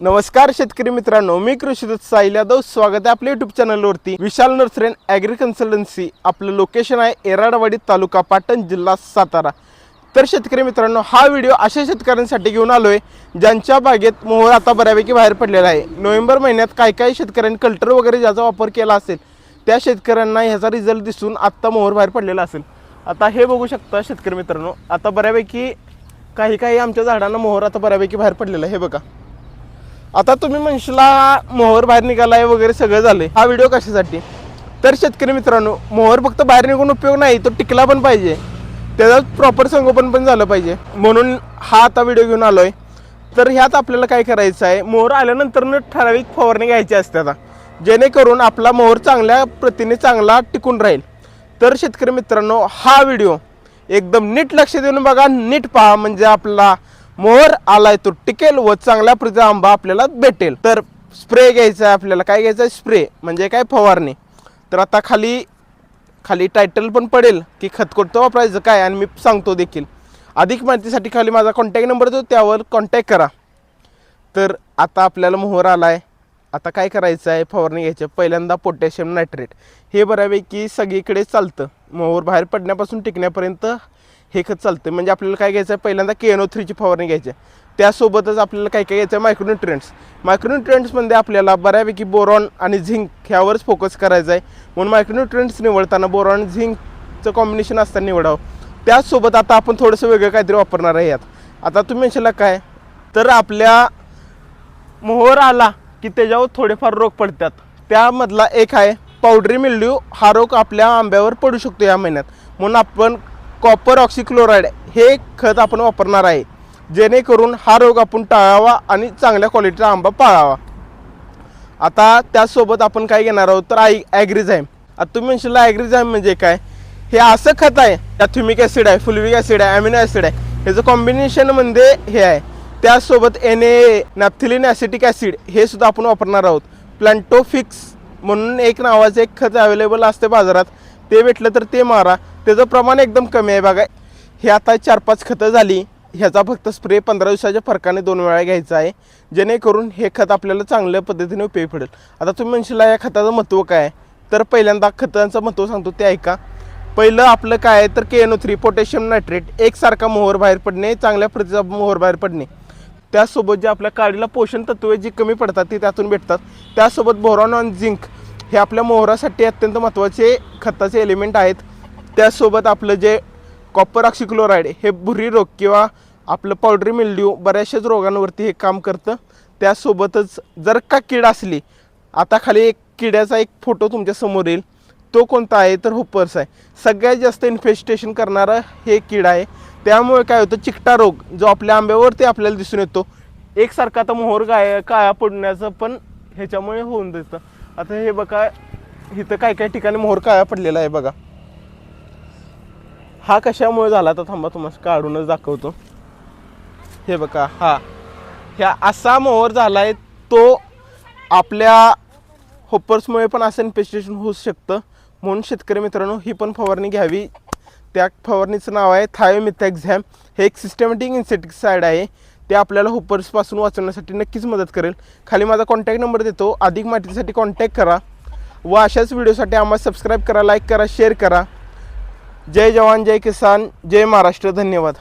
नमस्कार शेतकरी मित्रांनो मी कृषीदूत साहिल यादव स्वागत आहे आपल्या युट्यूब चॅनलवरती Vishal nursery and agri consultancy आपलं लोकेशन आहे एराडवाडी तालुका पाटण जिल्हा सातारा. तर शेतकरी मित्रांनो हा व्हिडिओ अशा शेतकऱ्यांसाठी घेऊन आलो आहे ज्यांच्या बागेत मोहर आता बऱ्यापैकी बाहेर पडलेला आहे. नोव्हेंबर महिन्यात काही काही शेतकऱ्यांनी कल्टर वगैरे ज्याचा वापर केला असेल त्या शेतकऱ्यांना ह्याचा रिझल्ट दिसून आत्ता मोहर बाहेर पडलेला असेल. आता हे बघू शकता शेतकरी मित्रांनो आता बऱ्यापैकी काही काही आमच्या झाडांना मोहर आता बऱ्यापैकी बाहेर पडलेला आहे. हे बघा. आता तुम्ही म्हणशीला मोहर बाहेर निघालाय वगैरे सगळं झालंय. हा व्हिडिओ कशासाठी? तर शेतकरी मित्रांनो मोहर फक्त बाहेर निघून उपयोग नाही तो टिकला पण पाहिजे. त्याचा प्रॉपर संगोपन पण झालं पाहिजे. म्हणून हा आता व्हिडिओ घेऊन आलो आहे तर ह्यात आपल्याला काय करायचं आहे? मोहर आल्यानंतर ठराविक फवारणी घ्यायची असते आता. जेणेकरून आपला मोहर चांगल्या प्रतीने चांगला टिकून राहील. तर शेतकरी मित्रांनो हा व्हिडिओ एकदम नीट लक्ष देऊन बघा. नीट पहा म्हणजे आपला मोहर आलाय तो टिकेल व चांगल्या प्रतीचा आंबा आपल्याला भेटेल. तर स्प्रे घ्यायचा आहे आपल्याला. काय घ्यायचं आहे? स्प्रे. म्हणजे काय? फवारणी. तर आता खाली खाली टायटल पण पडेल की खत कोणतं वापरायचं काय आणि मी सांगतो देखील. अधिक माहितीसाठी खाली माझा कॉन्टॅक्ट नंबर देतो त्यावर कॉन्टॅक्ट करा. तर आता आपल्याला मोहर आला आहे आता काय करायचं आहे? फवारणी घ्यायची आहे. पहिल्यांदा पोटॅशियम नायट्रेट. हे बऱ्यापैकी सगळीकडे चालतं. मोहर बाहेर पडण्यापासून टिकण्यापर्यंत हे खत चालतं. म्हणजे आपल्याला काय घ्यायचं आहे? पहिल्यांदा के एन ओ थ्रीची फवारणी घ्यायची आहे. त्यासोबतच आपल्याला काय काय घ्यायचं आहे? मायक्रोन्युट्रियंट्स मायक्रोन्युट्रियंट्समध्ये आपल्याला बऱ्यापैकी बोरॉन आणि झिंक ह्यावरच फोकस करायचा आहे. म्हणून मायक्रोन्युट्रियंट्स निवडताना बोरॉन झिंकचं कॉम्बिनेशन असताना निवडावं. त्याचसोबत आता आपण थोडंसं वेगळं काहीतरी वापरणार आहे यात. आता तुम्ही म्हणशीला काय? तर आपल्या मोहर आला. की त्याच्यावर थोडेफार रोग पडतात. त्यामधला एक आहे पावडरी मिल्ड्यू हा रोग आपल्या आंब्यावर पडू शकतो या महिन्यात. म्हणून आपण कॉपर ऑक्सिक्लोराईड हे खत आपण वापरणार आहे. जेणेकरून हा रोग आपण टाळावा आणि चांगल्या क्वालिटीचा आंबा पाळावा. आता त्यासोबत आपण काय घेणार आहोत तर आय ॲग्रिझाईम आता तुम्ही म्हणशील ॲग्रिझाईम म्हणजे काय? हे असं खत आहे त्यात थ्युमिक ॲसिड आहे फुलविक ॲसिड आहे अमिनो ॲसिड आहे. ह्याचं कॉम्बिनेशन म्हणजे हे आहे. त्याचसोबत N A naphthalene acetic acid हे सुद्धा आपण वापरणार आहोत. प्लॅन्टोफिक्स म्हणून एक नावाचं एक खत अवेलेबल असते बाजारात. ते भेटलं तर ते मारा. त्याचं प्रमाण एकदम कमी आहे बघा. हे आता चार पाच खतं झाली. ह्याचा फक्त स्प्रे पंधरा दिवसाच्या फरकाने दोन वेळा घ्यायचा आहे. जेणेकरून हे खत आपल्याला चांगल्या पद्धतीने उपयोगी पडेल. आता तुम्ही म्हणशील या खताचं महत्त्व काय आहे? तर पहिल्यांदा खतांचं महत्त्व सांगतो ते ऐका. पहिलं आपलं काय आहे? तर K N O three potassium nitrate एकसारखा मोहर बाहेर पडणे चांगल्या प्रतीचा मोहर बाहेर पडणे. त्यासोबत जे आपल्या काडीला पोषण तत्वे जी कमी पडतात ती त्यातून भेटतात. त्यासोबत बोरॉन ऑन झिंक हे आपल्या मोहरासाठी अत्यंत महत्त्वाचे खताचे एलिमेंट आहेत. त्यासोबत आपलं जे कॉपर ऑक्सिक्लोराईड हे भुरी रोग किंवा आपलं पावडरी मिल्ड्यू बऱ्याचशाच रोगांवरती हे काम करतं. त्यासोबतच जर का कीड असली आता खाली एक किड्याचा एक फोटो तुमच्यासमोर येईल. तो कोणता आहे? तर होपर्स आहे. सगळ्यात जास्त इन्फेस्टेशन करणारं हे कीड आहे. त्यामुळे काय होतं चिकटा रोग जो आपल्या आंब्यावरती आपल्याला दिसून येतो. एकसारखा आता मोहर गाय काळा पडण्याचं पण ह्याच्यामुळे होऊन देतं आता हे बघा इथं काय काय ठिकाणी मोहर काळा पडलेला आहे बघा. हा कशामुळे झाला तर थांबा तुम्हाला काढूनच दाखवतो. हे बघा हा. ह्या असा मोहर झाला आहे तो आपल्या होपर्समुळे पण असं इन्फेस्टेशन होऊ शकतं. म्हणून शेतकरी मित्रांनो ही पण फवारणी घ्यावी. त्या फवारणीचं नाव आहे थायोमिथॅक्झॅम. हे एक सिस्टमॅटिक इन्सेक्टिसाईड आहे. ते आपल्याला होपर्सपासून वाचवण्यासाठी नक्कीच मदत करेल. खाली माझा कॉन्टॅक्ट नंबर देतो. अधिक माहितीसाठी कॉन्टॅक्ट करा. व अशाच व्हिडिओसाठी आम्हाला सबस्क्राईब करा लाईक करा शेअर करा. जय जवान जय किसान जय महाराष्ट्र. धन्यवाद.